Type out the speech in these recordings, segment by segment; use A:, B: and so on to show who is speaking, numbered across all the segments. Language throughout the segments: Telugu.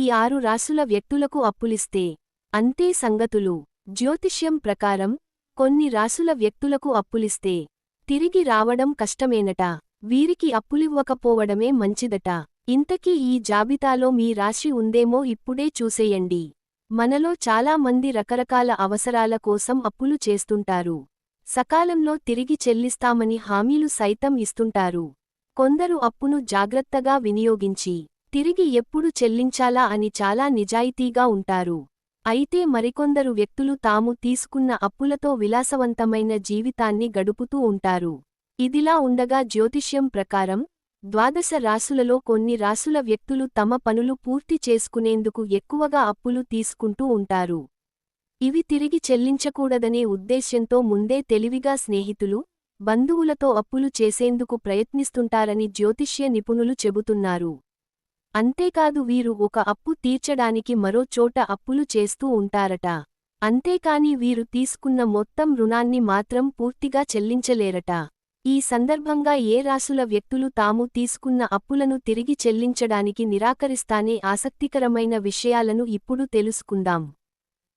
A: ఈ ఆరు రాసుల వ్యక్తులకు అప్పులిస్తే. అంతే సంగతులు. జ్యోతిష్యం ప్రకారం కొన్ని రాసుల వ్యక్తులకు అప్పులిస్తే. తిరిగి రావడం కష్టమేనట. వీరికి అప్పులివ్వకపోవడమే మంచిదట. ఇంతకీ ఈ జాబితాలో మీ రాశి ఉందేమో ఇప్పుడే చూసేయండి. మనలో చాలామంది రకరకాల అవసరాల కోసం అప్పులు చేస్తుంటారు. సకాలంలో తిరిగి చెల్లిస్తామని హామీలు సైతం ఇస్తుంటారు. కొందరు అప్పును జాగ్రత్తగా వినియోగించి తిరిగి ఎప్పుడు చెల్లించాలా అని చాలా నిజాయితీగా ఉంటారు. అయితే మరికొందరు వ్యక్తులు తాము తీసుకున్న అప్పులతో విలాసవంతమైన జీవితాన్ని గడుపుతూ ఉంటారు. ఇదిలా ఉండగా జ్యోతిష్యం ప్రకారం ద్వాదశ రాసులలో కొన్ని రాసుల వ్యక్తులు తమ పనులు పూర్తి చేసుకునేందుకు ఎక్కువగా అప్పులు తీసుకుంటూ ఉంటారు. ఇవి తిరిగి చెల్లించకూడదనే ఉద్దేశ్యంతో ముందే తెలివిగా స్నేహితులు బంధువులతో అప్పులు చేసేందుకు ప్రయత్నిస్తుంటారని జ్యోతిష్య నిపుణులు చెబుతున్నారు. అంతేకాదు వీరు ఒక అప్పు తీర్చడానికి మరో చోట అప్పులు చేస్తూ ఉంటారట. అంతేకాని వీరు తీసుకున్న మొత్తం రుణాన్ని మాత్రం పూర్తిగా చెల్లించలేరట. ఈ సందర్భంగా ఏ రాసుల వ్యక్తులు తాము తీసుకున్న అప్పులను తిరిగి చెల్లించడానికి నిరాకరిస్తానే ఆసక్తికరమైన విషయాలను ఇప్పుడు తెలుసుకుందాం.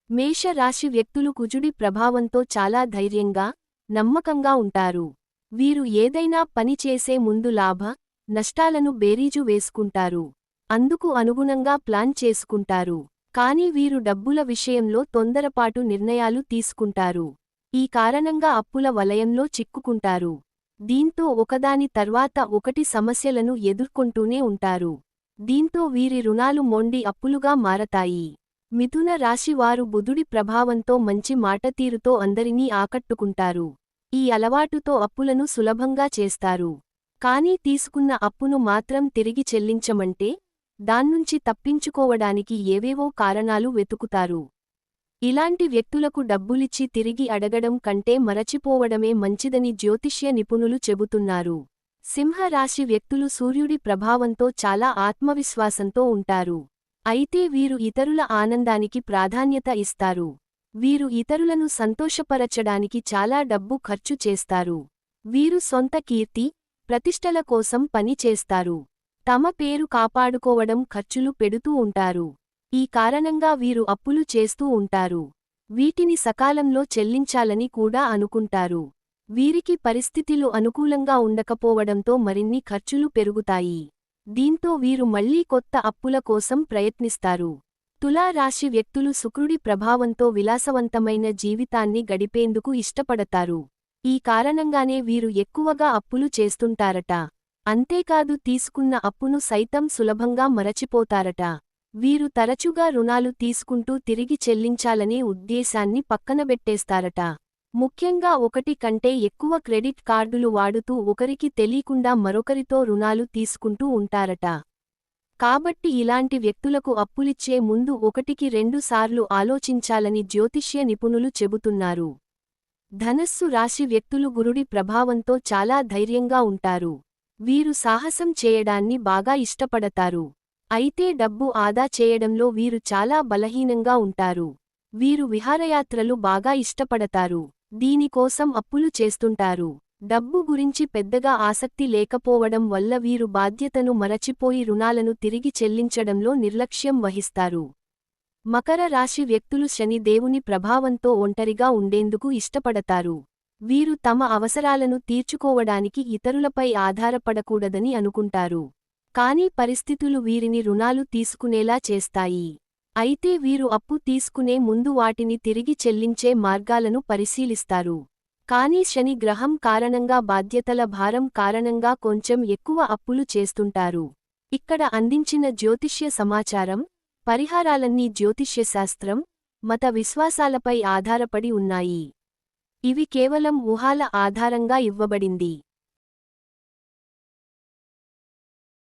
A: మేష రాశి వ్యక్తులు కుజుడి ప్రభావంతో చాలా ధైర్యంగా నమ్మకంగా ఉంటారు. వీరు ఏదైనా పని చేసే ముందు లాభ నష్టాలను బేరీజు వేసుకుంటారు. అందుకు అనుగుణంగా ప్లాన్ చేసుకుంటారు. కానీ వీరు డబ్బుల విషయంలో తొందరపాటు నిర్ణయాలు తీసుకుంటారు. ఈ కారణంగా అప్పుల వలయంలో చిక్కుకుంటారు. దీంతో ఒకదాని తర్వాత ఒకటి సమస్యలను ఎదుర్కొంటూనే ఉంటారు. దీంతో వీరి రుణాలు మొండి అప్పులుగా మారతాయి. మిథున రాశివారు బుధుడి ప్రభావంతో మంచి మాటతీరుతో అందరినీ ఆకట్టుకుంటారు. ఈ అలవాటుతో అప్పులను సులభంగా చేస్తారు. కానీ తీసుకున్న అప్పును మాత్రం తిరిగి చెల్లించమంటే దాన్నుంచి తప్పించుకోవడానికి ఏవేవో కారణాలు వెతుకుతారు. ఇలాంటి వ్యక్తులకు డబ్బులిచ్చి తిరిగి అడగడం కంటే మరచిపోవడమే మంచిదని జ్యోతిష్య నిపుణులు చెబుతున్నారు. సింహరాశి వ్యక్తులు సూర్యుడి ప్రభావంతో చాలా ఆత్మవిశ్వాసంతో ఉంటారు. అయితే వీరు ఇతరుల ఆనందానికి ప్రాధాన్యత ఇస్తారు. వీరు ఇతరులను సంతోషపరచడానికి చాలా డబ్బు ఖర్చు చేస్తారు. వీరు సొంత కీర్తి ప్రతిష్టల కోసం పని చేస్తారు. తమ పేరు కాపాడుకోవడం ఖర్చులు పెడుతూ ఉంటారు. ఈ కారణంగా వీరు అప్పులు చేస్తూ ఉంటారు. వీటిని సకాలంలో చెల్లించాలని కూడా అనుకుంటారు. వీరికి పరిస్థితులు అనుకూలంగా ఉండకపోవడంతో మరిన్ని ఖర్చులు పెరుగుతాయి. దీంతో వీరు మళ్ళీ కొత్త అప్పుల కోసం ప్రయత్నిస్తారు. తులారాశి వ్యక్తులు శుక్రుడి ప్రభావంతో విలాసవంతమైన జీవితాన్ని గడిపేందుకు ఇష్టపడతారు. ఈ కారణంగానే వీరు ఎక్కువగా అప్పులు చేస్తుంటారట. అంతేకాదు తీసుకున్న అప్పును సైతం సులభంగా మరచిపోతారట. వీరు తరచుగా రుణాలు తీసుకుంటూ తిరిగి చెల్లించాలనే ఉద్దేశాన్ని పక్కనబెట్టేస్తారట. ముఖ్యంగా ఒకటి కంటే ఎక్కువ క్రెడిట్ కార్డులు వాడుతూ ఒకరికి తెలియకుండా మరొకరితో రుణాలు తీసుకుంటూ ఉంటారట. కాబట్టి ఇలాంటి వ్యక్తులకు అప్పులిచ్చే ముందు ఒకటికి రెండుసార్లు ఆలోచించాలని జ్యోతిష్య నిపుణులు చెబుతున్నారు. ధనస్సు రాశి వ్యక్తులు గురుడి ప్రభావంతో చాలా ధైర్యంగా ఉంటారు. వీరు సాహసం చేయడాన్ని బాగా ఇష్టపడతారు. అయితే డబ్బు ఆదా చేయడంలో వీరు చాలా బలహీనంగా ఉంటారు. వీరు విహారయాత్రలు బాగా ఇష్టపడతారు. దీనికోసం అప్పులు చేస్తుంటారు. డబ్బు గురించి పెద్దగా ఆసక్తి లేకపోవడం వల్ల వీరు బాధ్యతను మరచిపోయి రుణాలను తిరిగి చెల్లించడంలో నిర్లక్ష్యం వహిస్తారు. మకర రాశి వ్యక్తులు శని దేవుని ప్రభావంతో ఒంటరిగా ఉండేందుకు ఇష్టపడతారు. వీరు తమ అవసరాలను తీర్చుకోవడానికి ఇతరులపై ఆధారపడకూడదని అనుకుంటారు. కానీ పరిస్థితులు వీరిని రుణాలు తీసుకునేలా చేస్తాయి. అయితే వీరు అప్పు తీసుకునే ముందు వాటిని తిరిగి చెల్లించే మార్గాలను పరిశీలిస్తారు. కానీ శని గ్రహం కారణంగా బాధ్యతల భారం కారణంగా కొంచెం ఎక్కువ అప్పులు చేస్తుంటారు. ఇక్కడ అందించిన జ్యోతిష్య సమాచారం పరిహారాలన్నీ జ్యోతిష్యశాస్త్రం మత విశ్వాసాలపై ఆధారపడి ఉన్నాయి. ఇవి కేవలం ఊహాల ఆధారంగా ఇవ్వబడింది.